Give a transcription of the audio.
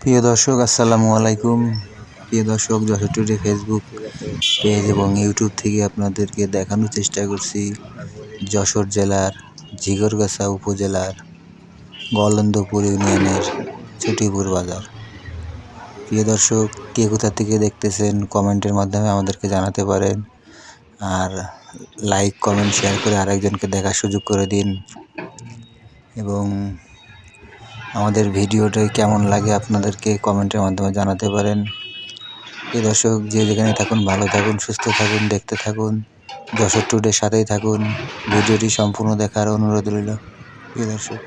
প্রিয় দর্শক, আসসালামু আলাইকুম। প্রিয় দর্শক টুডে ফেসবুক পেজ এবং ইউটিউব থেকে আপনাদেরকে দেখানোর চেষ্টা করছি যশোর জেলার ঝিগরগাছা উপজেলার গলন্দপুর ইউনিয়নের ছুটিপুর বাজার। প্রিয় দর্শক, কে কোথা থেকে দেখতেছেন কমেন্টের মাধ্যমে আমাদেরকে জানাতে পারেন। আর লাইক কমেন্ট শেয়ার করে আরেকজনকে দেখার সুযোগ করে দিন। এবং আমাদের ভিডিওটা কেমন লাগে আপনাদেরকে কমেন্টের মাধ্যমে জানাতে পারেন। এ দর্শক, যে যেখানে থাকুন, ভালো থাকুন, সুস্থ থাকুন, দেখতে থাকুন, যশোর টুডের সাথেই থাকুন। ভিডিওটি সম্পূর্ণ দেখার অনুরোধ রইল। এ দর্শক।